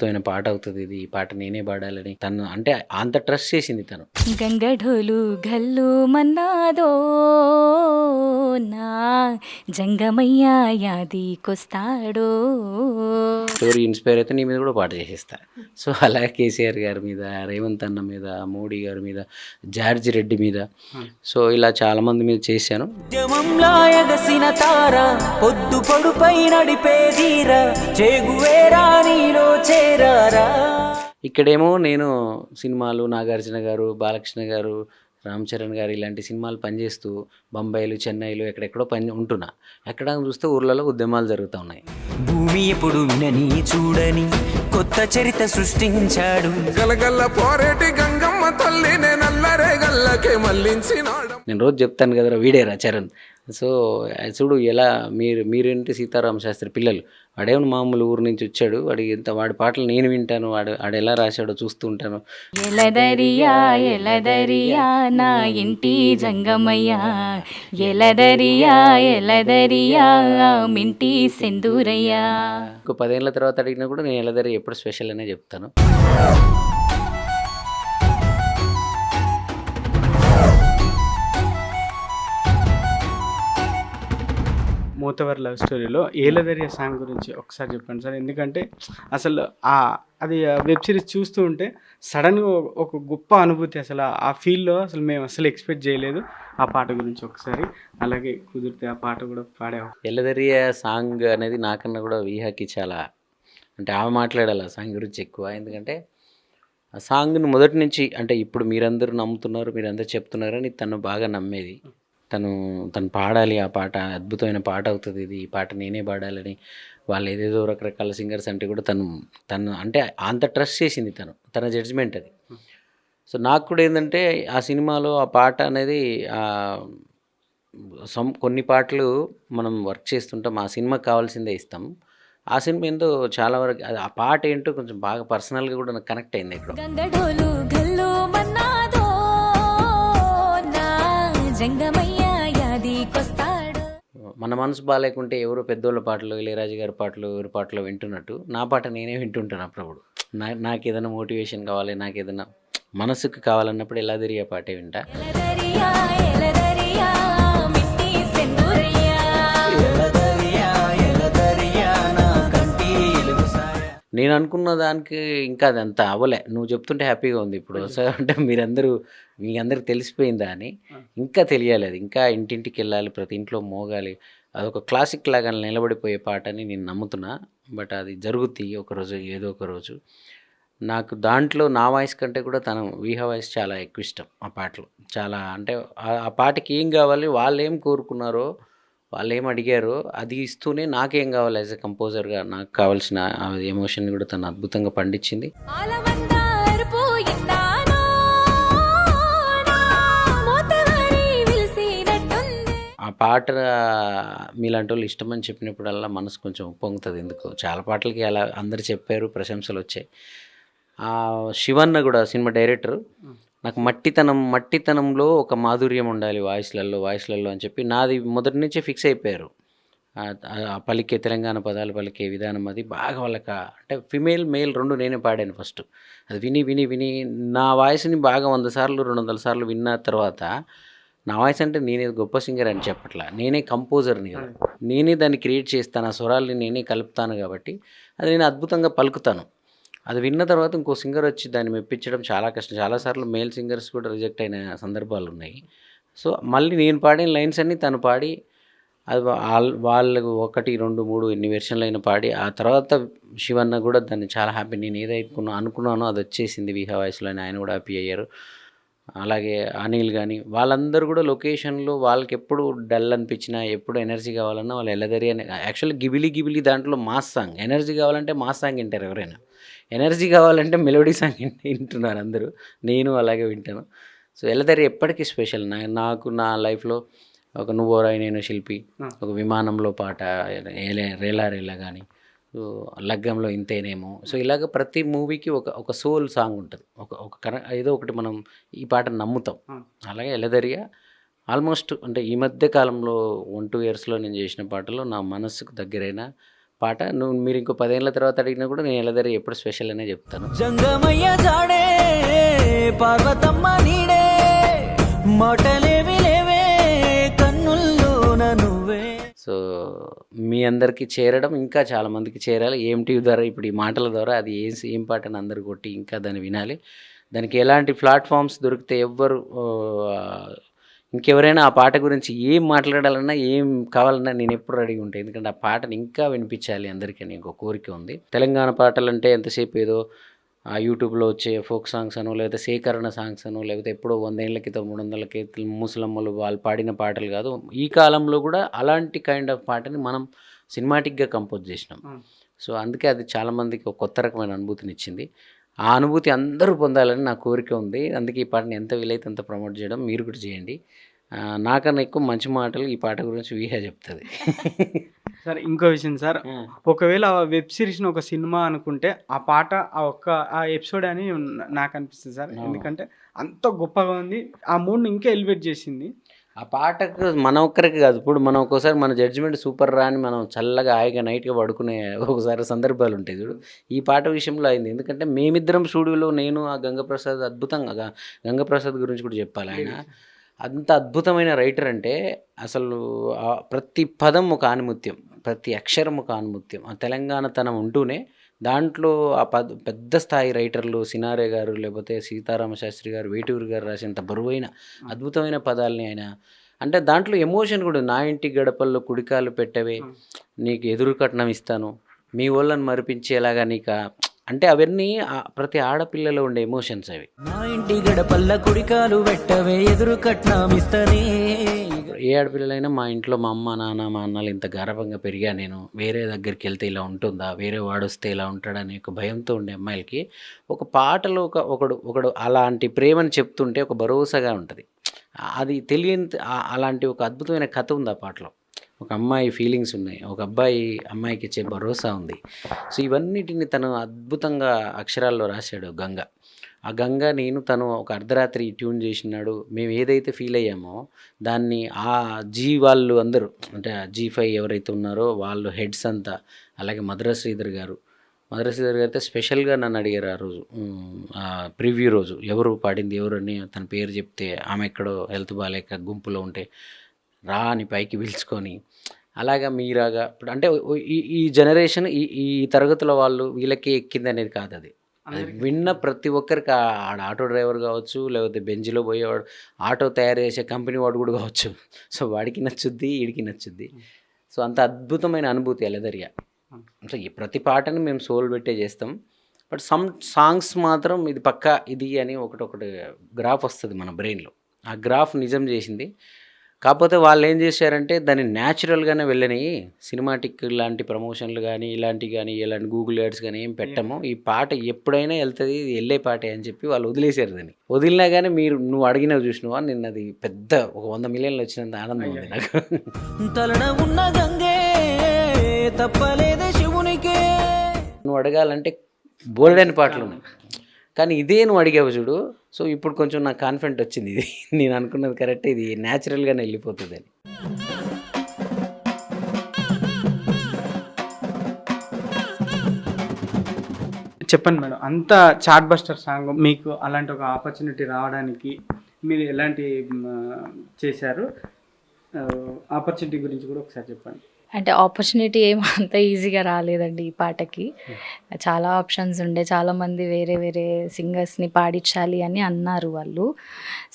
అద్భుతమైన పాట అవుతుంది ఇది. ఈ పాట నేనే పాడాలని తను అంటే అంత ట్రస్ట్ చేసింది తను. గంగఢోలు గల్లు మన్నాదో నా జంగమయ్య యాదికొస్తాడో? స్టోరీ ఇన్స్పైర్ అయితే నీ మీద కూడా పాట చేసేస్తా. సో అలా కేసీఆర్ గారి మీద రేవంత్ అన్న మీద మోడీ గారి మీద జార్జి రెడ్డి మీద. సో ఇలా చాలా మంది మీద చేశాను తార పొద్దు పొడుపై నడిపే ధీర చేగువేరా నీలో చేరారా? ఇక్కడేమో నేను సినిమాలు నాగార్జున గారు బాలకృష్ణ గారు రామ్ చరణ్ గారు ఇలాంటి సినిమాలు పనిచేస్తూ బొంబాయిలు చెన్నైలు ఎక్కడెక్కడో పని ఉంటున్నా. ఎక్కడ చూస్తే ఊర్లలో ఉద్యమాలు జరుగుతూ ఉన్నాయి. భూమి ఎప్పుడు వినని చూడని కొత్త చరిత్ర సృష్టించాడు. గలగల్ల పోరేటి గంగమ్మ తల్లినే నల్లరే గల్లకే మళ్ళించినాడు నేను రోజు చెప్తాను కదరా వీడేరా చరణ్. సో చూడు ఎలా మీరు మీరేంటి సీతారామ శాస్త్రి పిల్లలు? వాడేమో మామూలు ఊరు నుంచి వచ్చాడు. వాడి ఎంత వాడి పాటలు నేను వింటాను. వాడు వాడు ఎలా రాశాడో చూస్తూ ఉంటాను. ఎలదరియా ఎలదరియా నా ఇంటి జంగమయ్య. ఎలదరియా ఎలదరియా మింటి సెందూరయ్యా ఇంకో పదేళ్ళ తర్వాత అడిగినా కూడా నేను ఎలాదరి ఎప్పుడు స్పెషల్ అనే చెప్తాను. మూతవర్ లవ్ స్టోరీలో ఏలదరియా సాంగ్ గురించి ఒకసారి చెప్పండి సార్. ఎందుకంటే అసలు ఆ అది వెబ్ సిరీస్ చూస్తూ ఉంటే సడన్గా ఒక గొప్ప అనుభూతి అసలు ఆ ఫీల్లో అసలు మేము అసలు ఎక్స్పెక్ట్ చేయలేదు ఆ పాట గురించి ఒకసారి. అలాగే కుదిరితే ఆ పాట కూడా పాడావు ఎల్లదరియ సాంగ్ అనేది నాకన్నా కూడా వీహాకి చాలా అంటే ఆమె మాట్లాడాలి ఆ సాంగ్ గురించి ఎక్కువ. ఎందుకంటే ఆ సాంగ్ను మొదటి నుంచి అంటే ఇప్పుడు మీరందరూ నమ్ముతున్నారు మీరందరూ చెప్తున్నారని తను బాగా నమ్మేది. తను తను పాడాలి ఆ పాట అద్భుతమైన పాట అవుతుంది ఇది ఈ పాట నేనే పాడాలని వాళ్ళు ఏదేదో రకరకాల సింగర్స్ అంటే కూడా తను తను అంటే అంత ట్రస్ట్ చేసింది తను తన జడ్జిమెంట్ అది. సో నాకు కూడా ఏంటంటే ఆ సినిమాలో ఆ పాట అనేది ఆ సమ్ కొన్ని పాటలు మనం వర్క్ చేస్తుంటాం ఆ సినిమాకి కావాల్సిందే ఇస్తాం. ఆ సినిమా ఏందో చాలా వరకు ఆ పాట ఏంటో కొంచెం బాగా పర్సనల్గా కూడా నాకు కనెక్ట్ అయింది ఇక్కడ. జంగమయ్య మన మనసు బాగాలేకుంటే ఎవరో పెద్దోళ్ళ పాటలు ఇళయరాజు గారి పాటలు ఎవరి పాటలు వింటున్నట్టు. నా పాట నేనే వింటుంటాను అప్పుడప్పుడు. నా నాకు ఏదైనా మోటివేషన్ కావాలి నాకు ఏదైనా మనసుకు కావాలన్నప్పుడు ఎలా తిరిగే పాటే వింటా. నేను అనుకున్న దానికి ఇంకా అది అంత అవ్వలే. నువ్వు చెప్తుంటే హ్యాపీగా ఉంది ఇప్పుడు. సో అంటే మీరందరూ మీ అందరికి తెలిసిపోయిందా అని ఇంకా తెలియాలి అది ఇంకా ఇంటింటికి వెళ్ళాలి ప్రతి ఇంట్లో మోగాలి. అదొక క్లాసిక్ లాగా నిలబడిపోయే పాట అని నేను నమ్ముతున్నా. బట్ అది జరుగుద్ది ఒకరోజు ఏదో ఒక రోజు. నాకు దాంట్లో నా వాయిస్ కంటే కూడా తన వీహ వాయిస్ చాలా ఎక్కువ ఇష్టం ఆ పాటలు. చాలా అంటే ఆ పాటకి ఏం కావాలి వాళ్ళు ఏం కోరుకున్నారో వాళ్ళు ఏం అడిగారో అది ఇస్తూనే నాకేం కావాలి యాజ్ ఎ కంపోజర్గా నాకు కావాల్సిన ఆ ఎమోషన్ కూడా తను అద్భుతంగా పండించింది. ఆ పాట మీలాంటి వాళ్ళు ఇష్టమని చెప్పినప్పుడల్లా మనసు కొంచెం పొంగుతుంది ఎందుకు. చాలా పాటలకి అలా అందరు చెప్పారు ప్రశంసలు వచ్చాయి. ఆ శివన్న కూడా సినిమా డైరెక్టర్. నాకు మట్టితనం మట్టితనంలో ఒక మాధుర్యం ఉండాలి వాయిస్లలో వాయిస్లలో అని చెప్పి నాది మొదటి నుంచే ఫిక్స్ అయిపోయారు. పలికే తెలంగాణ పదాలు పలికే విధానం అది బాగా వాళ్ళకి అంటే ఫిమేల్ మేల్ రెండు నేనే పాడాను ఫస్ట్. అది విని విని విని నా వాయిస్ని బాగా వంద సార్లు రెండు వందల సార్లు విన్న తర్వాత నా వాయిస్ అంటే నేనే గొప్ప సింగర్ అని చెప్పట్లా. నేనే కంపోజర్ని కదా. నేనే దాన్ని క్రియేట్ చేస్తాను ఆ స్వరాల్ని నేనే కలుపుతాను కాబట్టి అది నేను అద్భుతంగా పలుకుతాను. అది విన్న తర్వాత ఇంకో సింగర్ వచ్చి దాన్ని మెప్పించడం చాలా కష్టం. చాలాసార్లు మేల్ సింగర్స్ కూడా రిజెక్ట్ అయిన సందర్భాలు ఉన్నాయి. సో మళ్ళీ నేను పాడిన లైన్స్ అన్నీ తను పాడి అది వాళ్ళ వాళ్ళు ఒకటి రెండు మూడు ఎన్ని వెర్షన్లు అయినా పాడి ఆ తర్వాత శివన్న కూడా దాన్ని చాలా హ్యాపీ నేను ఏదైనా అనుకున్నానో అది వచ్చేసింది విహా వాయిస్లో ఆయన కూడా హ్యాపీ అయ్యారు. అలాగే అనిల్ కానీ వాళ్ళందరూ కూడా లొకేషన్లో వాళ్ళకి ఎప్పుడు డల్ అనిపించినా ఎప్పుడు ఎనర్జీ కావాలన్నా వాళ్ళు ఎల్లదరి అని యాక్చువల్లీ గిబిలి గిబిలి దాంట్లో మాస్ సాంగ్. ఎనర్జీ కావాలంటే మాస్ సాంగ్ వింటారు ఎవరైనా. ఎనర్జీ కావాలంటే మెలోడీ సాంగ్ వింట- వింటున్నారు అందరూ. నేను అలాగే వింటాను. సో ఎల్లదరి ఎప్పటికీ స్పెషల్. నా నాకు నా లైఫ్లో ఒక నువ్వోరాయి నేను శిల్పి. ఒక విమానంలో పాట ఏలే రేలా రేలా కానీ సో లగ్గంలో ఇంతేనేమో. సో ఇలాగ ప్రతి మూవీకి ఒక ఒక సోల్ సాంగ్ ఉంటుంది. ఒక ఒక కన ఏదో ఒకటి మనం ఈ పాట నమ్ముతాం. అలాగే ఎలదరియా ఆల్మోస్ట్ అంటే ఈ మధ్య కాలంలో వన్ టూ ఇయర్స్లో నేను చేసిన పాటలో నా మనస్సుకు దగ్గరైన పాట. నువ్వు మీరు ఇంకో పదేళ్ళ తర్వాత అడిగినా కూడా నేను ఎలదరి ఎప్పుడు స్పెషల్ అనే చెప్తాను. జంగమయ్య జాడే పార్వతమ్మ నీడే మాటలేవి లేవే కన్నుల్లోన నువ్వే. సో మీ అందరికీ చేరడం ఇంకా చాలా మందికి చేరాలి. ఏం టీవీ ద్వారా ఇప్పుడు ఈ మాటల ద్వారా అది ఏం ఏం పాట అని అందరు కొట్టి ఇంకా దాన్ని వినాలి. దానికి ఎలాంటి ప్లాట్ఫామ్స్ దొరికితే ఎవ్వరు ఇంకెవరైనా ఆ పాట గురించి ఏం మాట్లాడాలన్నా ఏం కావాలన్నా నేను ఎప్పుడు రెడీ ఉంటాను ఎందుకంటే ఆ పాటని ఇంకా వినిపించాలి అందరికీ అని ఒక కోరిక ఉంది. తెలంగాణ పాటలు అంటే ఎంతసేపు ఏదో ఆ యూట్యూబ్లో వచ్చే ఫోక్ సాంగ్స్ అను లేకపోతే సేకరణ సాంగ్స్ అను లేకపోతే ఎప్పుడో వందేళ్ళ క్రితం మూడు వందల క్రితం ముసలమ్మలు వాళ్ళు పాడిన పాటలు కాదు. ఈ కాలంలో కూడా అలాంటి కైండ్ ఆఫ్ పాటని మనం సినిమాటిక్గా కంపోజ్ చేసినాం. సో అందుకే అది చాలామందికి ఒక కొత్త రకమైన అనుభూతిని ఇచ్చింది ఆ అనుభూతి అందరూ పొందాలని నా కోరిక ఉంది. అందుకే ఈ పాటని ఎంత వీలైతే అంత ప్రమోట్ చేయడం మీరు కూడా చేయండి. నాకన్నా ఎక్కువ మంచి మాటలు ఈ పాట గురించి వీహా చెప్తుంది. సార్ ఇంకో విషయం సార్. ఒకవేళ ఆ వెబ్ సిరీస్ని ఒక సినిమా అనుకుంటే ఆ పాట ఆ ఒక్క ఆ ఎపిసోడ్ అని నాకు అనిపిస్తుంది సార్. ఎందుకంటే అంత గొప్పగా ఉంది. ఆ మూడ్ని ఇంకా ఎలివేట్ చేసింది. ఆ పాటకు మన ఒక్కరికి కాదు. ఇప్పుడు మనం ఒక్కోసారి మన జడ్జిమెంట్ సూపర్ రా అని మనం చల్లగా హాయిగా నైట్గా పడుకునే ఒకసారి సందర్భాలు ఉంటాయి చూడు. ఈ పాట విషయంలో అయింది. ఎందుకంటే మేమిద్దరం స్టూడియోలో నేను ఆ గంగప్రసాద్ అద్భుతంగా గంగప్రసాద్ గురించి కూడా చెప్పాలి ఆయన. అంత అద్భుతమైన రైటర్ అంటే అసలు ప్రతి పదం ఒక ఆనిముత్యం. ప్రతి అక్షరం ఒక ఆనిముత్యం. ఆ తెలంగాణ తనం ఉంటూనే దాంట్లో ఆ పద్ పెద్ద స్థాయి రైటర్లు సినారే గారు లేకపోతే సీతారామ శాస్త్రి గారు వేటూరు గారు రాసినంత బరువైన అద్భుతమైన పదాలని ఆయన అంటే దాంట్లో ఎమోషన్ కూడా నా ఇంటి గడపల్లో కుడికాలు పెట్టవే నీకు ఎదురు కట్నం ఇస్తాను మీ వాళ్ళని మరిపించేలాగా నీకు అంటే అవన్నీ ప్రతి ఆడపిల్లలో ఉండే ఎమోషన్స్ అవి. నా ఇంటి గడపల్ల కుడికాలు పెట్టవే ఎదురు కట్నమిస్తనే ఏ ఆడపిల్లలైనా మా ఇంట్లో మా అమ్మ నాన్న మా అన్నలు ఇంత గర్వంగా పెరిగా నేను వేరే దగ్గరికి వెళ్తే ఇలా ఉంటుందా? వేరే వాడు వస్తే ఇలా ఉంటాడనే ఒక భయంతో ఉండే అమ్మాయిలకి ఒక పాటలో ఒక ఒకడు ఒకడు అలాంటి ప్రేమని చెప్తుంటే ఒక భరోసాగా ఉంటుంది. అది తెలియని అలాంటి ఒక అద్భుతమైన కథ ఉంది ఆ పాటలో. ఒక అమ్మాయి ఫీలింగ్స్ ఉన్నాయి. ఒక అబ్బాయి అమ్మాయికి ఇచ్చే భరోసా ఉంది. సో ఇవన్నిటిని తను అద్భుతంగా అక్షరాల్లో రాశాడు గంగ. ఆ గంగ నేను తను ఒక అర్ధరాత్రి ట్యూన్ చేసినాడు. మేము ఏదైతే ఫీల్ అయ్యామో దాన్ని ఆ జీ వాళ్ళు అందరూ అంటే ఆ జీ ఫైవ్ ఎవరైతే ఉన్నారో వాళ్ళు హెడ్స్ అంతా అలాగే మధుర శ్రీధర్ గారు. మధుర శ్రీధర్ గారు అయితే స్పెషల్గా నన్ను అడిగారు ఆ రోజు. ప్రివ్యూ రోజు. ఎవరు పాడింది ఎవరు అని తన పేరు చెప్తే ఆమె ఎక్కడో హెల్త్ బాగాలేక గుంపులో ఉంటే రా అని పైకి పిలుచుకొని అలాగా మీరాగా ఇప్పుడు అంటే ఈ ఈ జనరేషన్ ఈ ఈ తరగతుల వాళ్ళు వీళ్ళకి ఎక్కింది అనేది కాదు అది విన్న ప్రతి ఒక్కరికి ఆడ ఆటో డ్రైవర్ కావచ్చు లేకపోతే బెంజ్లో పోయేవాడు ఆటో తయారు చేసే కంపెనీ వాడు కూడా కావచ్చు. సో వాడికి నచ్చుద్ది వీడికి నచ్చుద్ది. సో అంత అద్భుతమైన అనుభూతి ఎలదరియా సో ఈ ప్రతి పాటని మేము సోల్ పెట్టే చేస్తాం. బట్ సమ్ సాంగ్స్ మాత్రం ఇది పక్కా ఇది అని ఒకటి ఒకటి గ్రాఫ్ వస్తుంది మన బ్రెయిన్లో. ఆ గ్రాఫ్ నిజం చేసింది. కాకపోతే వాళ్ళు ఏం చేశారంటే దాన్ని న్యాచురల్గానే వెళ్ళని సినిమాటిక్ లాంటి ప్రమోషన్లు కానీ ఇలాంటివి కానీ ఇలాంటి గూగుల్ యాడ్స్ కానీ ఏం పెట్టము. ఈ పాట ఎప్పుడైనా వెళ్తుంది ఇది వెళ్ళే పాటే అని చెప్పి వాళ్ళు వదిలేశారు దాన్ని. వదిలినా కానీ మీరు నువ్వు అడిగినవి చూసినవా? నిన్న అది పెద్ద ఒక వంద మిలియన్లు వచ్చినంత ఆనందం ఉంది నాకు. తలన ఉన్న గంగే తప్పలేదే శివునికే. నువ్వు అడగాలంటే బోల్డని పాటలు ఉన్నాయి. కానీ ఇదే నువ్వు అడిగావు చూడు. సో ఇప్పుడు కొంచెం నాకు కాన్ఫిడెంట్ వచ్చింది ఇది. నేను అనుకున్నది కరెక్ట్ ఇది న్యాచురల్గానే వెళ్ళిపోతుంది అని. చెప్పండి మేడం అంత చాట్ బస్టర్ సాంగ్ మీకు అలాంటి ఒక ఆపర్చునిటీ రావడానికి మీరు ఎలాంటి చేశారు? ఆపర్చునిటీ గురించి కూడా ఒకసారి చెప్పండి. అంటే ఆపర్చునిటీ ఏం అంత ఈజీగా రాలేదండి ఈ పాటకి. చాలా ఆప్షన్స్ ఉండే చాలామంది వేరే వేరే సింగర్స్ని పాడించాలి అని అన్నారు వాళ్ళు.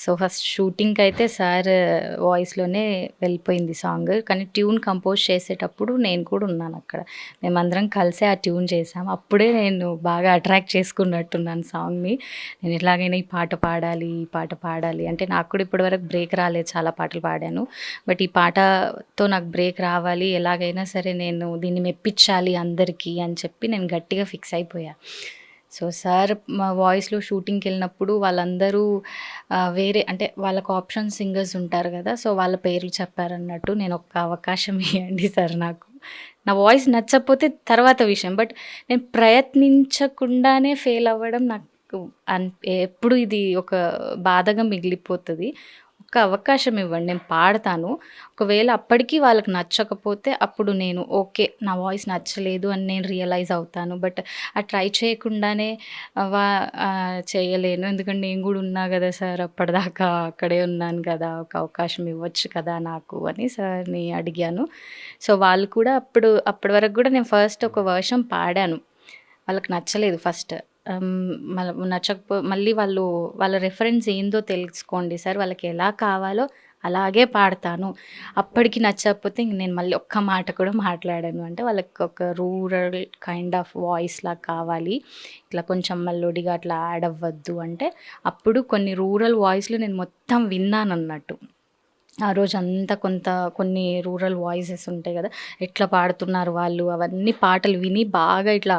సో ఫస్ట్ షూటింగ్కి అయితే సార్ uh, వాయిస్లోనే వెళ్ళిపోయింది సాంగ్ కానీ ట్యూన్ కంపోజ్ చేసేటప్పుడు నేను కూడా ఉన్నాను అక్కడ. మేమందరం కలిసి ఆ ట్యూన్ చేసాం. అప్పుడే నేను బాగా అట్రాక్ట్ చేసుకున్నట్టున్నాను సాంగ్ని నేను ఎలాగైనా ఈ పాట పాడాలి ఈ పాట పాడాలి. అంటే నాకు కూడా ఇప్పటివరకు బ్రేక్ రాలేదు చాలా పాటలు పాడాను. బట్ ఈ పాటతో నాకు బ్రేక్ రావాలి ఎలాగైనా సరే నేను దీన్ని మెప్పించాలి అందరికీ అని చెప్పి నేను గట్టిగా ఫిక్స్ అయిపోయా. సో సార్ మా వాయిస్లో షూటింగ్కి వెళ్ళినప్పుడు వాళ్ళందరూ వేరే అంటే వాళ్ళకు ఆప్షన్ సింగర్స్ ఉంటారు కదా సో వాళ్ళ పేర్లు చెప్పారన్నట్టు నేను ఒక అవకాశం ఇవ్వండి సార్ నాకు. నా వాయిస్ నచ్చకపోతే తర్వాత విషయం బట్ నేను ప్రయత్నించకుండానే ఫెయిల్ అవ్వడం నాకు అన్ ఎప్పుడు ఇది ఒక బాధగా మిగిలిపోతుంది. ఒక్క అవకాశం ఇవ్వండి నేను పాడతాను. ఒకవేళ అప్పటికి వాళ్ళకి నచ్చకపోతే అప్పుడు నేను ఓకే నా వాయిస్ నచ్చలేదు అని నేను రియలైజ్ అవుతాను. బట్ ఆ ట్రై చేయకుండానే వా చేయలేను. ఎందుకంటే నేను కూడా ఉన్నా కదా సార్ అప్పటిదాకా అక్కడే ఉన్నాను కదా ఒక అవకాశం ఇవ్వచ్చు కదా నాకు అని సార్ని అడిగాను. సో వాళ్ళు కూడా అప్పుడు అప్పటి వరకు కూడా నేను ఫస్ట్ ఒక వర్షం పాడాను. వాళ్ళకి నచ్చలేదు ఫస్ట్. నచ్చకపో మళ్ళీ వాళ్ళు వాళ్ళ రెఫరెన్స్ ఏందో తెలుసుకోండి సార్ వాళ్ళకి ఎలా కావాలో అలాగే పాడతాను. అప్పటికి నచ్చకపోతే ఇంక నేను మళ్ళీ ఒక్క మాట కూడా మాట్లాడాను. అంటే వాళ్ళకి ఒక రూరల్ కైండ్ ఆఫ్ వాయిస్ లా కావాలి. ఇట్లా కొంచెం మల్లోడిగా అట్లా యాడ్ అవ్వద్దు. అంటే అప్పుడు కొన్ని రూరల్ వాయిస్లు నేను మొత్తం విన్నాను అన్నట్టు ఆ రోజు అంతా కొంత కొన్ని రూరల్ వాయిసెస్ ఉంటాయి కదా ఎట్లా పాడుతున్నారు వాళ్ళు అవన్నీ పాటలు విని బాగా ఇట్లా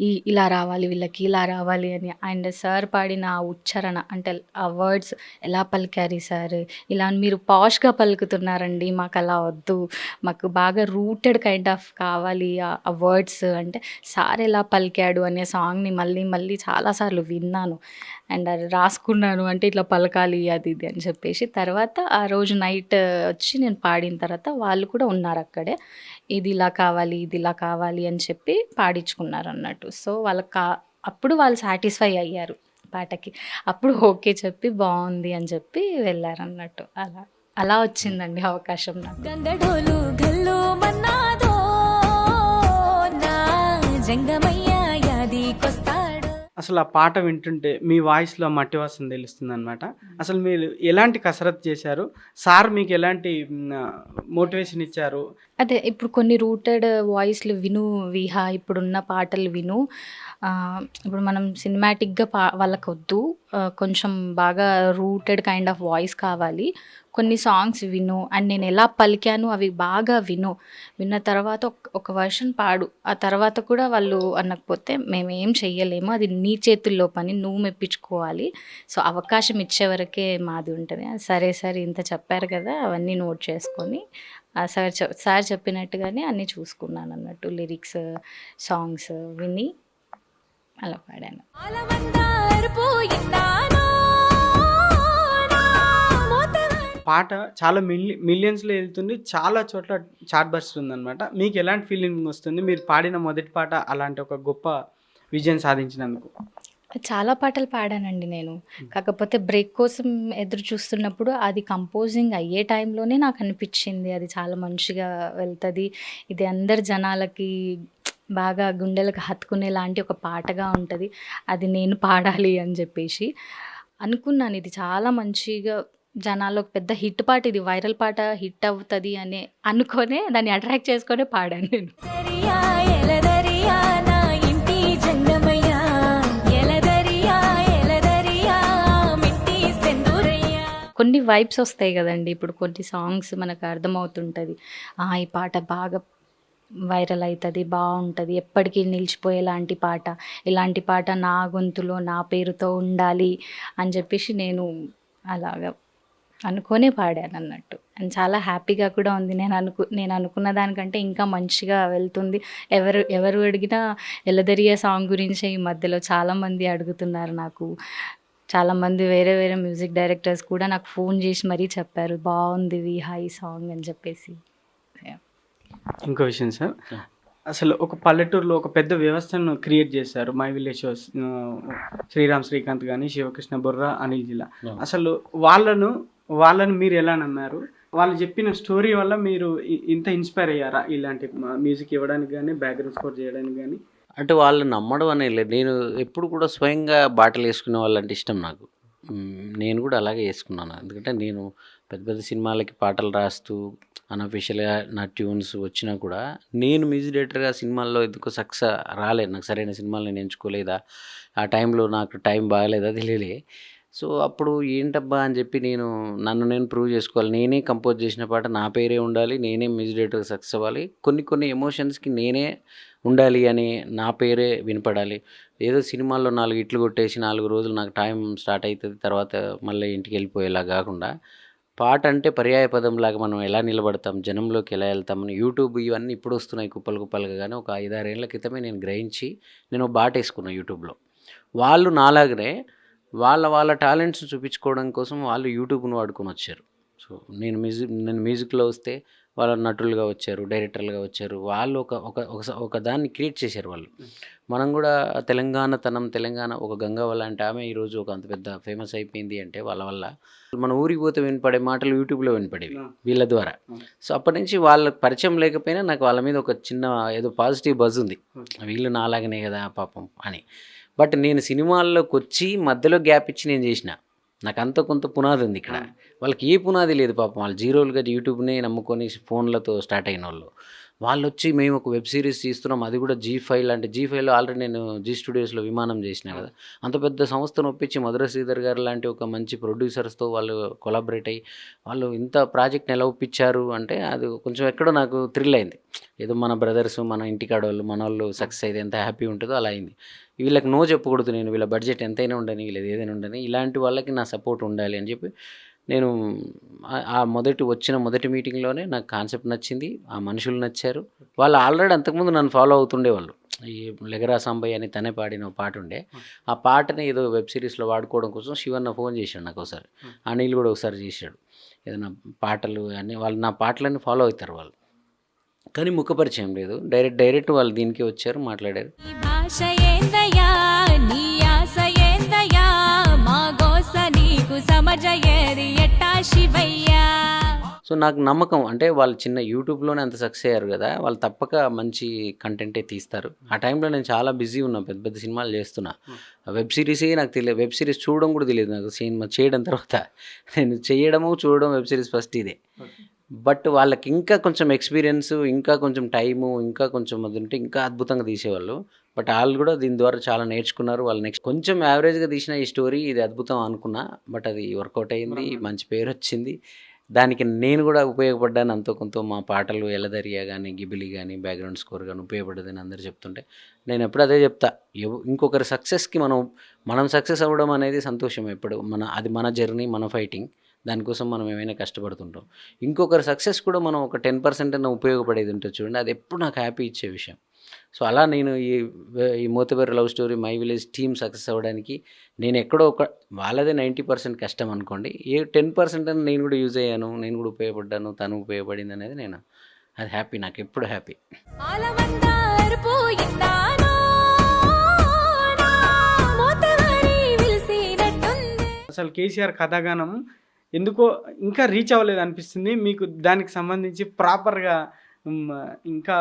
ఈ ఇలా రావాలి వీళ్ళకి ఇలా రావాలి అని. అండ్ సార్ పాడిన ఆ ఉచ్చారణ అంటే ఆ వర్డ్స్ ఎలా పలికారు సార్? ఇలా మీరు పాష్గా పలుకుతున్నారండి మాకు అలా వద్దు మాకు బాగా రూటెడ్ కైండ్ ఆఫ్ కావాలి ఆ వర్డ్స్ అంటే సార్ ఎలా పలికాడు అనే సాంగ్ని మళ్ళీ మళ్ళీ చాలాసార్లు విన్నాను. అండ్ అది రాసుకున్నాను అంటే ఇట్లా పలకాలి అది ఇది అని చెప్పేసి. తర్వాత ఆ రోజు నైట్ వచ్చి నేను పాడిన తర్వాత వాళ్ళు కూడా ఉన్నారు అక్కడే. ఇది ఇలా కావాలి ఇది ఇలా కావాలి అని చెప్పి పాడించుకున్నారు అన్నట్టు. సో వాళ్ళకి కా అప్పుడు వాళ్ళు సాటిస్ఫై అయ్యారు పాటకి. అప్పుడు ఓకే చెప్పి బాగుంది అని చెప్పి వెళ్ళారన్నట్టు అలా అలా వచ్చిందండి అవకాశం నాకు. గంగడోలు గల్లు మన్నాదో నా అసలు ఆ పాట వింటుంటే మీ వాయిస్లో మట్టి వాసన తెలుస్తుంది అనమాట అసలు మీరు ఎలాంటి కసరత్ చేశారు? సార్ మీకు ఎలాంటి మోటివేషన్ ఇచ్చారు? అదే ఇప్పుడు కొన్ని రూటెడ్ వాయిస్లు విను విహా ఇప్పుడున్న పాటలు విను. ఇప్పుడు మనం సినిమాటిక్గా పా వాళ్ళకొద్దు. కొంచెం బాగా రూటెడ్ కైండ్ ఆఫ్ వాయిస్ కావాలి. కొన్ని సాంగ్స్ విను అండ్ నేను ఎలా పలికాను అవి బాగా విను. విన్న తర్వాత ఒక వర్షన్ పాడు. ఆ తర్వాత కూడా వాళ్ళు అనకపోతే మేమేం చెయ్యలేము. అది నీ చేతుల్లో పని నువ్వు మెప్పించుకోవాలి. సో అవకాశం ఇచ్చే వరకే మాది ఉంటుంది. సరే సరే ఇంత చెప్పారు కదా అవన్నీ నోట్ చేసుకొని సార్ చెప్ సార్ చెప్పినట్టుగానే అన్నీ చూసుకున్నాను అన్నట్టు లిరిక్స్ సాంగ్స్ విని అలా పాడాను. పాట చాలా మిలి మిలియన్స్లో వెళ్తుంది. చాలా చోట్ల చాట్ బస్ట్ ఉందన్నమాట మీకు ఎలాంటి ఫీలింగ్ వస్తుంది? మీరు పాడిన మొదటి పాట అలాంటి ఒక గొప్ప విజయం సాధించినందుకు. చాలా పాటలు పాడానండి నేను. కాకపోతే బ్రేక్ కోసం ఎదురు చూస్తున్నప్పుడు అది కంపోజింగ్ అయ్యే టైంలోనే నాకు అనిపించింది. అది చాలా మంచిగా వెళ్తుంది. ఇది అందరి జనాలకి బాగా గుండెలకు హత్తుకునే లాంటి ఒక పాటగా ఉంటుంది. అది నేను పాడాలి అని చెప్పేసి అనుకున్నాను. ఇది చాలా మంచిగా జనాల్లో పెద్ద హిట్ పాట ఇది. వైరల్ పాట హిట్ అవుతుంది అని అనుకొనే దాన్ని అట్రాక్ట్ చేసుకొనే పాడాను నేను. దరియా ఎలదరియా నా ఇంటి జంగమయ్య. ఎలదరియా ఎలదరియా మిట్టి సెందురయ్యా. కొన్ని వైబ్స్ వస్తాయి కదండి. ఇప్పుడు కొన్ని సాంగ్స్ మనకు అర్థమవుతుంటుంది. ఆ, ఈ పాట బాగా వైరల్ అవుతుంది బాగుంటుంది ఎప్పటికీ నిలిచిపోయేలాంటి పాట ఇలాంటి పాట నా గొంతులో నా పేరుతో ఉండాలి అని చెప్పేసి నేను అలాగా అనుకోనే పాడాను అన్నట్టు. అండ్ చాలా హ్యాపీగా కూడా ఉంది. నేను అనుకు నేను అనుకున్న దానికంటే ఇంకా మంచిగా వెళ్తుంది. ఎవరు ఎవరు అడిగినా ఎలదరియా సాంగ్ గురించే ఈ మధ్యలో చాలామంది అడుగుతున్నారు నాకు. చాలామంది వేరే వేరే మ్యూజిక్ డైరెక్టర్స్ కూడా నాకు ఫోన్ చేసి మరీ చెప్పారు. బాగుంది వి హై సాంగ్ అని చెప్పేసి. ఇంకో విషయం సార్. అసలు ఒక పల్లెటూరులో ఒక పెద్ద వ్యవస్థను క్రియేట్ చేశారు my village shows Sriram Srikanth కానీ శివకృష్ణ బుర్రా అనిల్ జిల్లా. అసలు వాళ్ళను వాళ్ళని మీరు ఎలా నమ్మారు? వాళ్ళు చెప్పిన స్టోరీ వల్ల మీరు ఇంత ఇన్స్పైర్ అయ్యారా? ఇలాంటి మ్యూజిక్ ఇవ్వడానికి కానీ బ్యాక్గ్రౌండ్ స్కోర్ చేయడానికి కానీ అంటే వాళ్ళు నమ్మడం అనే లేదు. నేను ఎప్పుడు కూడా స్వయంగా బాటలు వేసుకునే వాళ్ళంటే ఇష్టం నాకు. నేను కూడా అలాగే వేసుకున్నాను. ఎందుకంటే నేను పెద్ద పెద్ద సినిమాలకి పాటలు రాస్తూ అన్అఫీషియల్గా నా ట్యూన్స్ వచ్చినా కూడా నేను మ్యూజిక్ డైరెక్టర్గా సినిమాల్లో ఎందుకో సక్సెస్ రాలేదు. నాకు సరైన సినిమాలు నేను ఎంచుకోలేదా? ఆ టైంలో నాకు టైం బాగాలేదా? తెలియలే. సో అప్పుడు ఏంటబ్బా అని చెప్పి నేను నన్ను నేను ప్రూవ్ చేసుకోవాలి. నేనే కంపోజ్ చేసిన పాట నా పేరే ఉండాలి. నేనే మ్యూజిక్ డైరెక్టర్ సక్సెస్ అవ్వాలి. కొన్ని కొన్ని ఎమోషన్స్కి నేనే ఉండాలి అని నా పేరే వినపడాలి. ఏదో సినిమాల్లో నాలుగు ఇట్లు కొట్టేసి నాలుగు రోజులు నాకు టైం స్టార్ట్ అవుతుంది తర్వాత మళ్ళీ ఇంటికి వెళ్ళిపోయేలా కాకుండా పాట అంటే పర్యాయ పదంలాగా మనం ఎలా నిలబడతాం జనంలోకి ఎలా వెళ్తాం యూట్యూబ్ ఇవన్నీ ఇప్పుడు వస్తున్నాయి కుప్పలు కుప్పలుగా కానీ ఒక ఐదారేళ్ళ క్రితమే నేను గ్రహించి నేను బాట వేసుకున్నాను యూట్యూబ్లో. వాళ్ళు నాలాగనే వాళ్ళ వాళ్ళ టాలెంట్స్ చూపించుకోవడం కోసం వాళ్ళు యూట్యూబ్ను వాడుకొని వచ్చారు. సో నేను మ్యూజిక్ నేను మ్యూజిక్లో వస్తే వాళ్ళు నటులుగా వచ్చారు డైరెక్టర్లుగా వచ్చారు. వాళ్ళు ఒక ఒక ఒక- ఒక దాన్ని క్రియేట్ చేశారు వాళ్ళు. మనం కూడా తెలంగాణ తనం తెలంగాణ ఒక గంగవ్వ లాంటి ఆమె ఈరోజు ఒక అంత పెద్ద ఫేమస్ అయిపోయింది అంటే వాళ్ళ వల్ల. మన ఊరికి పోతే వినపడే మాటలు యూట్యూబ్లో వినపడేవి వీళ్ళ ద్వారా. సో అప్పటి నుంచి వాళ్ళ పరిచయం లేకపోయినా నాకు వాళ్ళ మీద ఒక చిన్న ఏదో పాజిటివ్ బజ్ ఉంది. వీళ్ళు నాలాగనే కదా పాపం అని. బట్ నేను సినిమాల్లోకి వచ్చి మధ్యలో గ్యాప్ ఇచ్చి నేను చేసిన. నాకు అంత కొంత పునాది ఉంది ఇక్కడ. వాళ్ళకి ఏ పునాది లేదు పాపం. వాళ్ళు జీరోలుగా యూట్యూబ్ని నమ్ముకొని ఫోన్లతో స్టార్ట్ అయిన వాళ్ళు వాళ్ళు వచ్చి మేము ఒక వెబ్ సిరీస్ తీస్తున్నాం. అది కూడా జీ ఫైవ్ లాంటి జీ ఫైవ్లో ఆల్రెడీ నేను జీ స్టూడియోస్లో విమానం చేసిన కదా. అంత పెద్ద సంస్థను ఒప్పించి మధుర శ్రీధర్ గారు లాంటి ఒక మంచి ప్రొడ్యూసర్స్తో వాళ్ళు కొలాబరేట్ అయ్యి వాళ్ళు ఇంత ప్రాజెక్ట్ని ఎలా ఒప్పించారు అంటే అది కొంచెం ఎక్కడో నాకు థ్రిల్ అయింది. ఏదో మన బ్రదర్స్ మన ఇంటికాడ వాళ్ళు మన వాళ్ళు సక్సెస్ అయితే ఎంత హ్యాపీ ఉంటుందో అలా అయింది. వీళ్ళకి నో చెప్పకూడదు నేను వీళ్ళ బడ్జెట్ ఎంతైనా ఉండని వీళ్ళది ఏదైనా ఉండని ఇలాంటి వాళ్ళకి నా సపోర్ట్ ఉండాలి అని చెప్పి నేను ఆ- మొదటి వచ్చిన మొదటి మీటింగ్లోనే నాకు కాన్సెప్ట్ నచ్చింది ఆ మనుషులు నచ్చారు. వాళ్ళు ఆల్రెడీ అంతకుముందు నన్ను ఫాలో అవుతుండేవాళ్ళు. ఈ లెగరా సాంబయ్య అని తనే పాడిన ఒక పాట ఉండే. ఆ. పాటని ఏదో వెబ్ సిరీస్లో వాడుకోవడం కోసం శివన్న ఫోన్ చేశాడు నాకు ఒకసారి. అనిల్ కూడా ఒకసారి చేశాడు. ఏదైనా పాటలు అన్నీ వాళ్ళు నా పాటలన్నీ ఫాలో అవుతారు వాళ్ళు. కానీ ముఖపరిచయం లేదు. డైరెక్ట్ డైరెక్ట్ వాళ్ళు దీనికి వచ్చారు మాట్లాడారు. శివయ్యా. సో నాకు నమ్మకం అంటే వాళ్ళు చిన్న యూట్యూబ్లోనే అంత సక్సెస్ అయ్యారు కదా వాళ్ళు తప్పక మంచి కంటెంటే తీస్తారు. ఆ టైంలో నేను చాలా బిజీ ఉన్నా పెద్ద పెద్ద సినిమాలు చేస్తున్నా. వెబ్ సిరీసే నాకు తెలియదు వెబ్ సిరీస్ చూడడం కూడా తెలియదు నాకు సినిమా చేయడం తర్వాత. నేను చేయడము చూడడం వెబ్ సిరీస్ ఫస్ట్ ఇదే. బట్ వాళ్ళకి ఇంకా కొంచెం ఎక్స్పీరియన్స్ ఇంకా కొంచెం టైము ఇంకా కొంచెం అది ఉంటే ఇంకా అద్భుతంగా తీసేవాళ్ళు. బట్ వాళ్ళు కూడా దీని ద్వారా చాలా నేర్చుకున్నారు. వాళ్ళు నెక్స్ట్ కొంచెం యావరేజ్గా తీసిన ఈ స్టోరీ ఇది అద్భుతం అనుకున్నా. బట్ అది వర్కౌట్ అయింది మంచి పేరు వచ్చింది. దానికి నేను కూడా ఉపయోగపడ్డాను. అంతో కొంత మా పాటలు ఎలదరియా కానీ గిబిలి కానీ బ్యాక్గ్రౌండ్ స్కోర్ కానీ ఉపయోగపడ్డదని అందరు చెప్తుంటే నేను ఎప్పుడు అదే చెప్తా. ఇంకొకరి సక్సెస్కి మనం మనం సక్సెస్ అవ్వడం అనేది సంతోషం ఎప్పుడు. మన అది మన జర్నీ మన ఫైటింగ్. దానికోసం మనం ఏమైనా కష్టపడుతుంటాం. ఇంకొకరి సక్సెస్ కూడా మనం ఒక టెన్ పర్సెంట్ అన్న ఉపయోగపడేది ఉంటుంది చూడండి. అది ఎప్పుడు నాకు హ్యాపీ ఇచ్చే విషయం. సో అలా నేను ఈ ఈ Mothevari love story my village team success అవ్వడానికి నేను ఎక్కడో ఒక వాళ్ళదే నైంటీ పర్సెంట్ కష్టం అనుకోండి. ఏ టెన్ పర్సెంట్ అని నేను కూడా యూజ్ అయ్యాను నేను కూడా ఉపయోగపడ్డాను తను ఉపయోగపడింది అనేది నేను అది హ్యాపీ నాకు ఎప్పుడు హ్యాపీ. అసలు కేసీఆర్ కథాగానం ఎందుకో ఇంకా రీచ్ అవ్వలేదు అనిపిస్తుంది మీకు దానికి సంబంధించి ప్రాపర్గా ఇంకా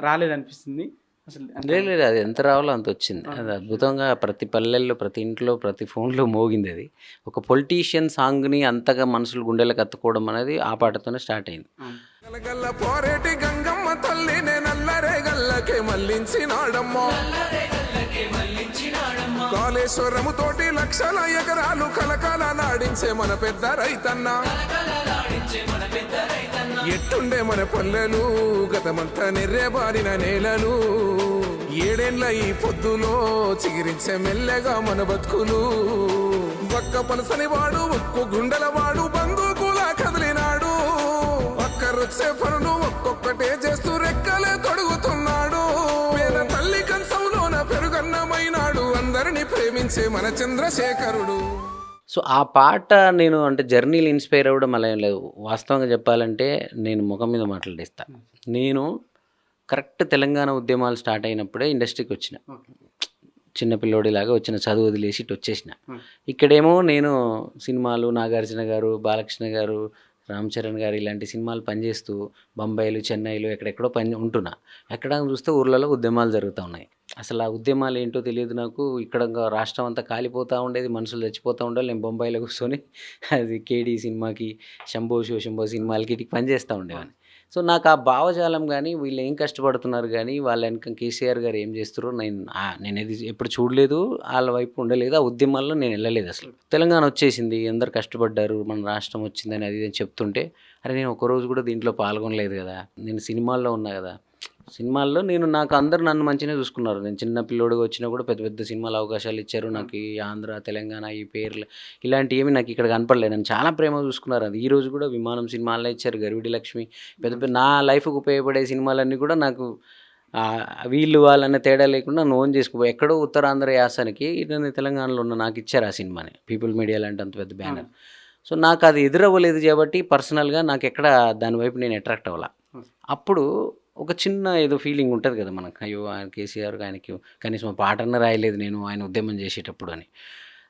రాలేదనిపిస్తుంది. అసలు లేదు లేదు అది ఎంత రావాలో అంత వచ్చింది. అది అద్భుతంగా ప్రతి పల్లెల్లో ప్రతి ఇంట్లో ప్రతి ఫోన్లో మోగింది అది. ఒక పొలిటీషియన్ సాంగ్ని అంతగా మనుషులు గుండెలకు అత్తుకోవడం అనేది ఆ పాటతోనే స్టార్ట్ అయింది. పోరేటి గంగమ్మ తల్లినే నల్లరే గల్లకే మళ్ళించినాడమ్మో. కాళేశ్వరము తోటి లక్షల ఎకరాలు కలకాల నాడించే మన పెద్ద రైతన్న. ఎట్టుండే మన పల్లెలు గతమంతా నెర్రేబారిన నేలలు. ఏడేండ్ల ఈ పొద్దులో చిగిరించే మెల్లగా మన బతుకులు. ఒక్క పలసని వాడు ఒక్కు గుండెల వాడు బందూకులా కదిలినాడు. ఒక్కరొచ్చే పనులు ఒక్కొక్కటే చేస్తూ రెక్కలే మన చంద్రశేఖరుడు. సో ఆ పాట నేను అంటే జర్నీలు ఇన్స్పైర్ అవ్వడం అలా ఏం లేదు. వాస్తవంగా చెప్పాలంటే నేను ముఖం మీద మాట్లాడేస్తా నేను కరెక్ట్ తెలంగాణ ఉద్యమాలు స్టార్ట్ అయినప్పుడే ఇండస్ట్రీకి వచ్చిన. చిన్న పిల్లోడిలాగా వచ్చిన చదువు వదిలేసి ఇటు వచ్చేసిన. ఇక్కడేమో నేను సినిమాలు నాగార్జున గారు బాలకృష్ణ గారు రామ్ చరణ్ గారు ఇలాంటి సినిమాలు పనిచేస్తూ బొంబాయిలు చెన్నైలు ఎక్కడెక్కడో పని ఉంటున్నా. ఎక్కడ చూస్తే ఊర్లలో ఉద్యమాలు జరుగుతూ ఉన్నాయి. అసలు ఆ ఉద్యమాలు ఏంటో తెలియదు నాకు. ఇక్కడ ఇంకా రాష్ట్రం అంతా కాలిపోతూ ఉండేది మనుషులు చచ్చిపోతూ ఉండాలి నేను బొంబాయిలో కూర్చొని అది కేడీ సినిమాకి శంభో శివ శంభో సినిమాలకి ఇటుకి పనిచేస్తూ ఉండేవాడిని. సో నాకు ఆ భావజాలం కానీ వీళ్ళు ఏం కష్టపడుతున్నారు కానీ వాళ్ళ వెనక కేసీఆర్ గారు ఏం చేస్తారో నేను నేను ఇది ఎప్పుడు చూడలేదు. వాళ్ళ వైపు ఉండలేదు. ఆ ఉద్యమాల్లో నేను వెళ్ళలేదు అసలు. తెలంగాణ వచ్చేసింది. అందరు కష్టపడ్డారు. మన రాష్ట్రం వచ్చిందని అది ఇది అని చెప్తుంటే అరే నేను ఒకరోజు కూడా దీంట్లో పాల్గొనలేదు కదా. నేను సినిమాల్లో ఉన్నా కదా. సినిమాల్లో నేను నాకు అందరు నన్ను మంచిగా చూసుకున్నారు. నేను చిన్న పిల్లోడుగా వచ్చినా కూడా పెద్ద పెద్ద సినిమాలు అవకాశాలు ఇచ్చారు. నాకు ఈ ఆంధ్ర తెలంగాణ ఈ పేర్లు ఇలాంటి ఏమి నాకు ఇక్కడ కనపడలేదు. నన్ను చాలా ప్రేమ చూసుకున్నారు. అది ఈ రోజు కూడా విమానం సినిమాల్లో ఇచ్చారు. గరివిడి లక్ష్మి పెద్ద పెద్ద నా లైఫ్కి ఉపయోగపడే సినిమాలన్నీ కూడా నాకు వీళ్ళు వాళ్ళన్న తేడా లేకుండా ఓన్ చేసుకో ఎక్కడో ఉత్తరాంధ్ర యాసానికి నేను తెలంగాణలో ఉన్న నాకు ఇచ్చారు ఆ సినిమాని. పీపుల్ మీడియా లాంటి అంత పెద్ద బ్యానర్. సో నాకు అది ఎదురవ్వలేదు కాబట్టి పర్సనల్గా నాకు ఎక్కడ దానివైపు నేను అట్రాక్ట్ అవ్వాల. అప్పుడు ఒక చిన్న ఏదో ఫీలింగ్ ఉంటుంది కదా మనకు. అయ్యో ఆయన కేసీఆర్ ఆయనకి కనీసం పాటన్న రాయలేదు నేను ఆయన ఉద్యమం చేసేటప్పుడు అని.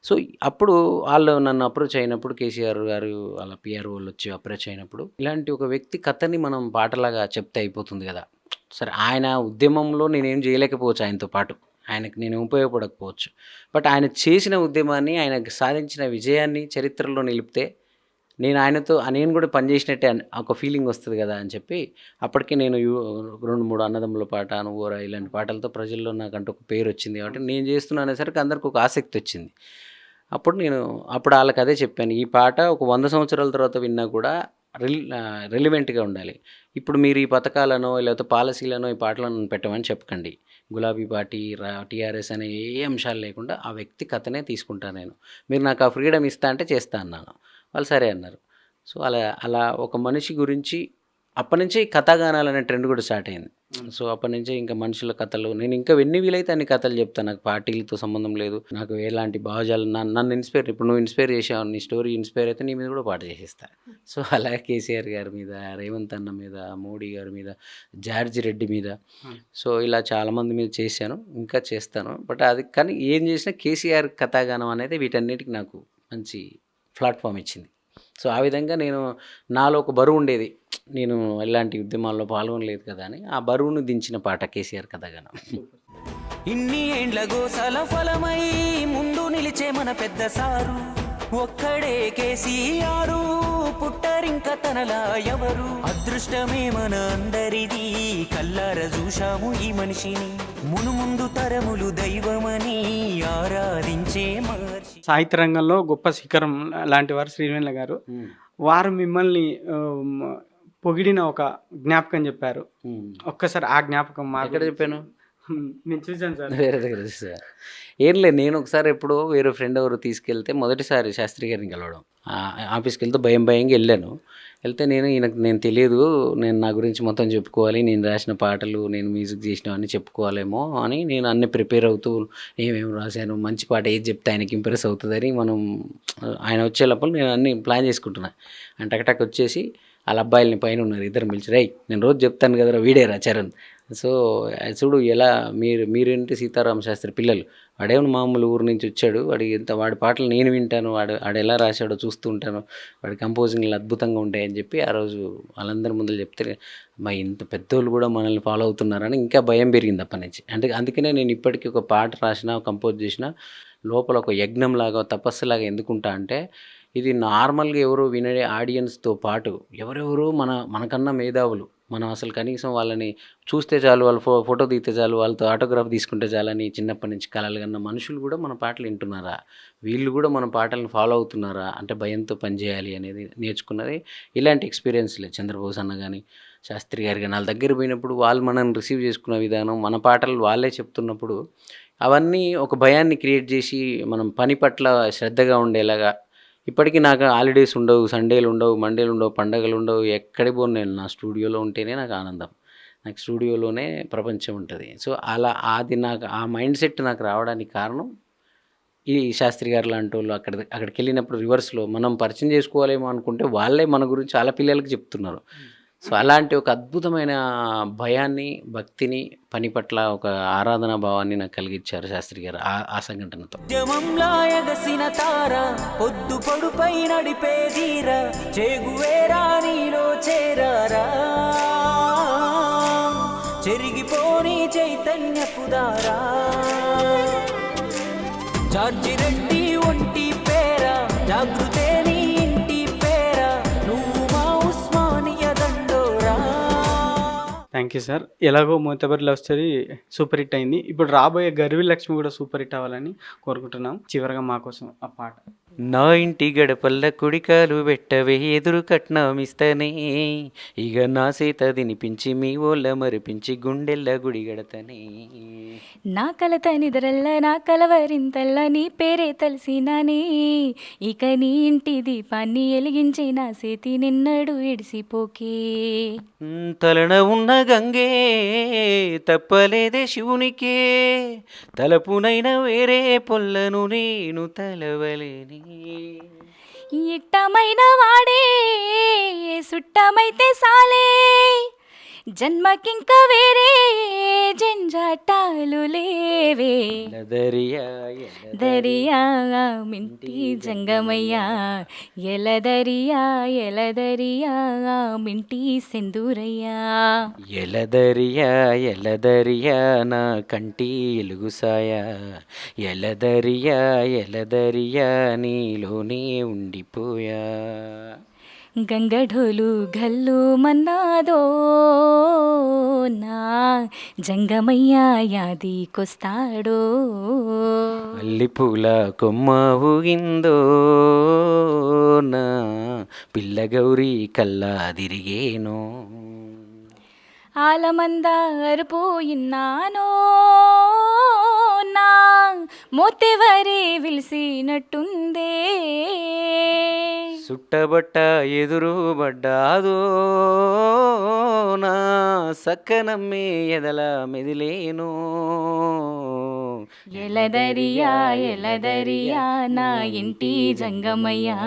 సో అప్పుడు వాళ్ళు నన్ను అప్రోచ్ అయినప్పుడు కేసీఆర్ గారు వాళ్ళ పిఆర్ వాళ్ళు వచ్చి అప్రోచ్ అయినప్పుడు ఇలాంటి ఒక వ్యక్తి కథని మనం పాటలాగా చెప్తే అయిపోతుంది కదా. సరే ఆయన ఉద్యమంలో నేనేం చేయలేకపోవచ్చు ఆయనతో పాటు. ఆయనకు నేను ఉపయోగపడకపోవచ్చు. బట్ ఆయన చేసిన ఉద్యమాన్ని ఆయన సాధించిన విజయాన్ని చరిత్రలో నిలిపితే నేను ఆయనతో నేను కూడా పనిచేసినట్టే ఒక ఫీలింగ్ వస్తుంది కదా అని చెప్పి అప్పటికి నేను రెండు మూడు అన్నదమ్ముల పాట నువ్వురా ఇలాంటి పాటలతో ప్రజల్లో నాకంటూ ఒక పేరు వచ్చింది కాబట్టి నేను చేస్తున్నా అనేసరికి అందరికి ఒక ఆసక్తి వచ్చింది. అప్పుడు నేను అప్పుడు వాళ్ళకి అదే చెప్పాను ఈ పాట ఒక వంద సంవత్సరాల తర్వాత విన్నా కూడా రిల్ రిలివెంట్గా ఉండాలి. ఇప్పుడు మీరు ఈ పథకాలను లేకపోతే పాలసీలను ఈ పాటలను పెట్టమని చెప్పకండి. గులాబీ పార్టీ టీఆర్ఎస్ అనే ఏ అంశాలు లేకుండా ఆ వ్యక్తి కథనే తీసుకుంటాను నేను. మీరు నాకు ఆ ఫ్రీడమ్ ఇస్తా అంటే చేస్తా అన్నాను. వాళ్ళు సరే అన్నారు. సో అలా అలా ఒక మనిషి గురించి అప్పటి నుంచే కథాగానాలు అనే ట్రెండ్ కూడా స్టార్ట్ అయింది. సో అప్పటి నుంచే ఇంకా మనుషుల కథలు నేను ఇంకా ఎన్ని వీలైతే అన్ని కథలు చెప్తాను నాకు పార్టీలతో సంబంధం లేదు నాకు ఎలాంటి భావజాలు నన్ను నన్ను ఇన్స్పైర్ ఇప్పుడు నువ్వు ఇన్స్పైర్ చేసావు నీ స్టోరీ ఇన్స్పైర్ అయితే నీ మీద కూడా పాట చేసేస్తా. సో అలా కేసీఆర్ గారి మీద రేవంత్ అన్న మీద మోడీ గారి మీద జార్జి రెడ్డి మీద. సో ఇలా చాలామంది మీద చేశాను ఇంకా చేస్తాను. బట్ అది కానీ ఏం చేసినా కేసీఆర్ కథాగానం అనేది వీటన్నిటికి నాకు మంచి ప్లాట్ఫామ్ ఇచ్చింది. సో ఆ విధంగా నేను నాలో ఒక బరువు ఉండేది. నేను ఇలాంటి ఉద్యమాల్లో పాల్గొనలేదు కదా అని. ఆ బరువును దించిన పాట కేసీఆర్ కథగానం. ఇన్ని ఏండ్ల గోసల ఫలమై ముందు నిలిచే మన పెద్ద సారు. ఒక్కడే కేసీఆరు పుట్టరింక తనలా ఎవరు? అదృష్టమే మన అందరిది కల్లార చూశాము ఈ మనిషిని. మును ముందు తరములు దైవమని ఆరాధించే మహర్షి. సాహిత్య రంగంలో గొప్ప శిఖరం లాంటి వారు శ్రీవేణుల గారు. వారు మిమ్మల్ని పొగిడిన ఒక జ్ఞాపకం చెప్పారు. ఒక్కసారి ఆ జ్ఞాపకం మా ఎక్కడ చెప్పాను? నేను చూశాను సార్. వేరే దగ్గర చూసా ఏం లేదు నేను ఒకసారి ఎప్పుడో వేరే ఫ్రెండ్ ఎవరు తీసుకెళ్తే మొదటిసారి శాస్త్రి గారిని కలవడం. ఆ, ఆఫీస్కి వెళ్తే భయం భయంగా వెళ్ళాను. వెళ్తే నేను ఈయనకు నేను తెలియదు నేను నా గురించి మొత్తం చెప్పుకోవాలి నేను రాసిన పాటలు నేను మ్యూజిక్ చేసినవన్నీ చెప్పుకోవాలేమో అని నేను అన్ని ప్రిపేర్ అవుతూ ఏమేమి రాశాను మంచి పాట ఏది చెప్తే ఆయనకి ఇంప్రెస్ అవుతుందని మనం ఆయన వచ్చేటప్పుడు నేను అన్ని ప్లాన్ చేసుకుంటున్నా. అంటే టక్ వచ్చేసి వాళ్ళ అబ్బాయిలని పైన ఉన్నారు ఇద్దరు పిలిచి రై నేను రోజు చెప్తాను కదరా వీడేరా చరణ్. సో చూడు ఎలా మీరు మీరేంటి సీతారామ శాస్త్రి పిల్లలు? వాడేమో మామూలు ఊరు నుంచి వచ్చాడు. వాడి ఎంత వాడి పాటలు నేను వింటాను. వాడు వాడు ఎలా రాశాడో చూస్తూ ఉంటాను. వాడి కంపోజింగ్లు అద్భుతంగా ఉంటాయని చెప్పి ఆ రోజు వాళ్ళందరి ముందు చెప్తే మా ఇంత పెద్దోళ్ళు కూడా మనల్ని ఫాలో అవుతున్నారని ఇంకా భయం పెరిగింది అప్పటి నుంచి. అంటే అందుకనే నేను ఇప్పటికీ ఒక పాట రాసిన కంపోజ్ చేసిన లోపల ఒక యజ్ఞంలాగా తపస్సులాగా ఎందుకుంటా అంటే ఇది నార్మల్గా ఎవరు వినే ఆడియన్స్తో పాటు ఎవరెవరు మన మనకన్నా మేధావులు మనం అసలు కనీసం వాళ్ళని చూస్తే చాలు వాళ్ళు ఫో ఫోటో దిగితే చాలు వాళ్ళతో ఆటోగ్రాఫ్ తీసుకుంటే చాలని చిన్నప్పటి నుంచి కలలు కన్న మనుషులు కూడా మన పాటలు వింటున్నారా? వీళ్ళు కూడా మన పాటలను ఫాలో అవుతున్నారా? అంటే భయంతో పనిచేయాలి అనేది నేర్చుకున్నది ఇలాంటి ఎక్స్పీరియన్స్లే. చంద్రబోస్ అన్న కానీ శాస్త్రి గారి కానీ వాళ్ళ దగ్గర పోయినప్పుడు వాళ్ళు మనల్ని రిసీవ్ చేసుకున్న విధానం మన పాటలు వాళ్ళే చెప్తున్నప్పుడు అవన్నీ ఒక భయాన్ని క్రియేట్ చేసి మనం పని పట్ల శ్రద్ధగా ఉండేలాగా ఇప్పటికీ నాకు హాలిడేస్ ఉండవు సండేలు ఉండవు మండేలు ఉండవు పండగలు ఉండవు. ఎక్కడి పోను నేను నా స్టూడియోలో ఉంటేనే నాకు ఆనందం. నాకు స్టూడియోలోనే ప్రపంచం ఉంటుంది. సో అలా అది నాకు ఆ మైండ్ సెట్ నాకు రావడానికి కారణం ఈ శాస్త్రి గారు లాంటి వాళ్ళు అక్కడ అక్కడికి వెళ్ళినప్పుడు రివర్స్లో మనం పరిచయం చేసుకోవాలేమో అనుకుంటే వాళ్ళే మన గురించి చాలా పిల్లలకి చెప్తున్నారు. సో అలాంటి ఒక అద్భుతమైన భయాన్ని భక్తిని పని పట్ల ఒక ఆరాధనా భావాన్ని నాకు కలిగించారు శాస్త్రి గారు ఆ సంఘటనతో. తార పొద్దు పొడుపై నడిపే ధీర చేగువేరా నీలో చేరారా? చెరిగిపోని చైతన్యపు దారా? Thank you sir. ఎలాగో Mothevari love story super hit అయింది. ఇప్పుడు రాబోయే గర్వి లక్ష్మి కూడా సూపర్ హిట్ అవ్వాలని కోరుకుంటున్నాం. చివరిగా మా కోసం ఆ పాట. నా ఇంటి గడపల్ల కుడికాలు పెట్టవే ఎదురు కట్నం ఇస్తనే ఇక నా సీత దినిపించి మీ ఓళ్ళ మరిపించి గుండెల్ల గుడి గడతనే. నా కలత నిద్రల్ల నా కలవరింతల్ల నీ పేరే తెలిసినానే. ఇక నీ ఇంటి దీపాన్ని వెలిగించి నా చేతి నిన్నడు ఇడిసిపోకే ఉమ్, తలన ఉన్న గంగే తప్పలేదే శివునికే. తలపునైన వేరే పొల్లను నేను తలవలేని. ఇట్టమైన వాడే సుట్టమైతే సాలే. జన్మకింక వేరే జంజాటాలు లేవే. దరియా మింటి జంగమయ్యా. ఎలదరియా ఎలదరియా మింటి సెందూరయ్యా. ఎలదరియా ఎలదరియా నా కంటి ఎలుగుసాయ. ఎలదరియా ఎలదరియా నీలోనే ఉండిపోయా. గంగఢోలు గల్లు మన్నాదో నా జంగమయ్య యాదికొస్తాడో అల్లిపూల కొమ్మ ఊగిందో నా పిల్ల గౌరీ కల్లా తిరిగేనో. ఆలమంద అరిపోయిన్నానో నా మోతెవరే విలిసినట్టుందే. సుట్టబట్ట ఎదురు పడ్డాదో నా సక్కనమ్మే ఎదల మెదిలేను. ఎలదరియా ఎలదరియా నా ఇంటి జంగమయ్యా.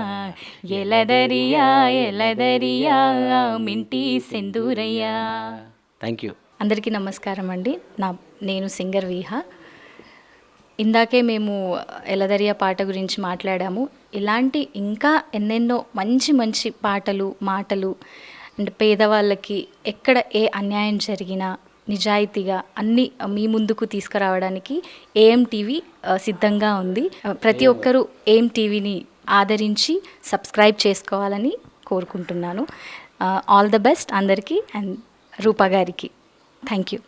ఎలదరియా ఎలదరియా మింటి సెందూరయ్యా. థ్యాంక్ యూ అందరికీ నమస్కారం అండి. నా నేను సింగర్ విహా. ఇందాకే మేము ఎలదరియా పాట గురించి మాట్లాడాము. ఇలాంటి ఇంకా ఎన్నెన్నో మంచి మంచి పాటలు మాటలు అండ్ పేదవాళ్ళకి ఎక్కడ ఏ అన్యాయం జరిగినా నిజాయితీగా అన్ని మీ ముందుకు తీసుకురావడానికి ఏఎం టీవీ సిద్ధంగా ఉంది. ప్రతి ఒక్కరూ ఏఎం టీవీని ఆదరించి సబ్స్క్రైబ్ చేసుకోవాలని కోరుకుంటున్నాను. ఆల్ ద బెస్ట్ అందరికీ అండ్ రూపా గారికి. Thank you